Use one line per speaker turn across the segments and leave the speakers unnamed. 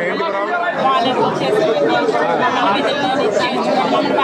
ఏంటి ప్రాబ్లం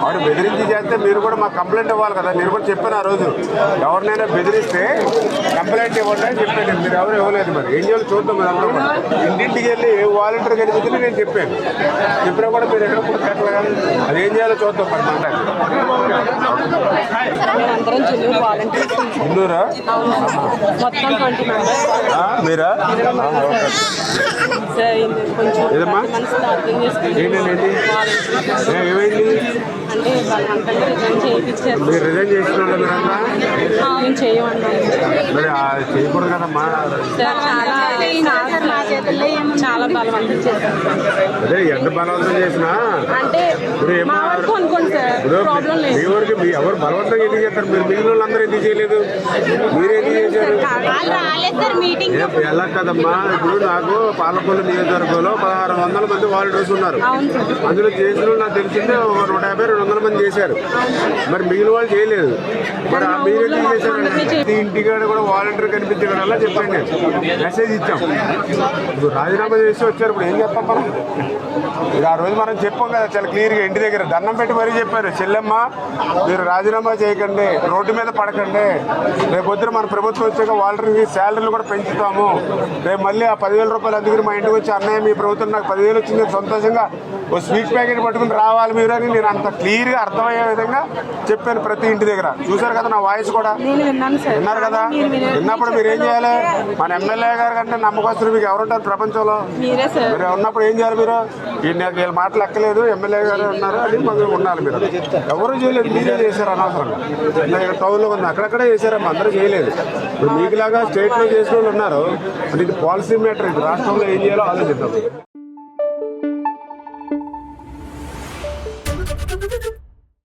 వాడు బెదిరించి చేస్తే మీరు కూడా మాకు కంప్లైంట్ ఇవ్వాలి కదా. నేను కూడా చెప్పాను ఆ రోజు. ఎవరినైనా బెదిరిస్తే కంప్లైంట్ ఇవ్వండి అని చెప్పాను. మీరు ఎవరు ఇవ్వలేదు మరి. ఏం చేయాలి చూద్దాం మీరు అందరూ కూడా. ఇంటింటికి వెళ్ళి ఏ వాలంటీర్ కనిపించింది నేను చెప్పాను. చెప్పినా కూడా మీరు ఎక్కడ కూడా పెట్టలేదు అది ఏం చేయాలో చూద్దాం మరి ఆ, మీరా? ఏదమ్మా? ఏంటండి? ఏమైంది?
రిజైన్ చేయించారు.
మీరు రిజైన్ వాళ్ళు మరి ఆ చేయకూడదు కదమ్మా
సార్ చాలా చాలా బలవంతం చేశారు
అదే ఎంత బలవంతం చేసినా
అంటే మా వరకు అనుకోండి సార్
ఇప్పుడు
ప్రాబ్లం
మీ
లేదు
వరకు మీ ఎవరు బలవంతంగా ఎందుకు చేస్తారు? మీరు మిగిలిన వాళ్ళందరూ ఎందుకు చేయలేదు? మీరు ఎందుకు చేశారు? ఎలా కదమ్మా? ఇప్పుడు నాకు పాలకొల్లు నియోజకవర్గంలో పదహారు వందల మంది వాలంటీర్స్ ఉన్నారు. అందులో చేసిన నాకు తెలిసిందే ఒక నూట యాభై రెండు వందల మంది చేశారు. మరి మిగిలిన వాళ్ళు చేయలేదు. మరి ఆ మీరు ఎందుకు చేశారు ఇంటికాడ కూడా వాలంటీర్ కనిపించడం వల్ల చెప్పండి. నేను మెసేజ్ ఇచ్చాం. ఇప్పుడు రాజీనామా చేసి వచ్చారు ఇప్పుడు ఏం చెప్పాం మనం? ఇది ఆ రోజు మనం చెప్పాం కదా చాలా క్లియర్గా ఇంటి దగ్గర దండం పెట్టి మరీ చెప్పారు. చెల్లెమ్మ మీరు రాజీనామా చేయకండి రోడ్డు మీద పడకండి. రేపు పొద్దున మన ప్రభుత్వం వచ్చాక వాళ్ళకి శాలరీలు కూడా పెంచుతాము. రేపు మళ్ళీ ఆ పదివేల రూపాయలు అందుకని మా ఇంటికి వచ్చి అన్నయ్య మీ ప్రభుత్వం నాకు పదివేలు వచ్చింది సంతోషంగా ఓ స్వీట్ ప్యాకెట్ పట్టుకుని రావాలి మీరు అని నేను అంత క్లియర్గా అర్థమయ్యే విధంగా చెప్పాను ప్రతి ఇంటి దగ్గర. చూసారు కదా నా వాయిస్ కూడా? విన్నారు కదా. విన్నప్పుడు మీరు ఏం చేయాలి? మన ఎమ్మెల్యే గారు కంటే నమ్మకస్తులు మీకు ఎవరుంటారు? ప్రపంచంలో?
మీరు
ఉన్నప్పుడు ఏం చేయాలి మీరు? వీళ్ళు మాటలు ఎక్కలేదు ఎమ్మెల్యే గారు ఉన్నారు అది మనం ఉండాలి మీరు. ఎవరు చేయలేదు మీరే చేశారు అనవసరంగా. టౌన్లో ఉంది అక్కడక్కడే చేశారమ్మా అందరూ చేయలేదు. ఇప్పుడు మీకులాగా స్టేట్లో చేసిన వాళ్ళు ఉన్నారు. ఇది పాలసీ మేటర్ ఇది రాష్ట్రంలో ఏం చేయాలో ఆలోచిద్దాం.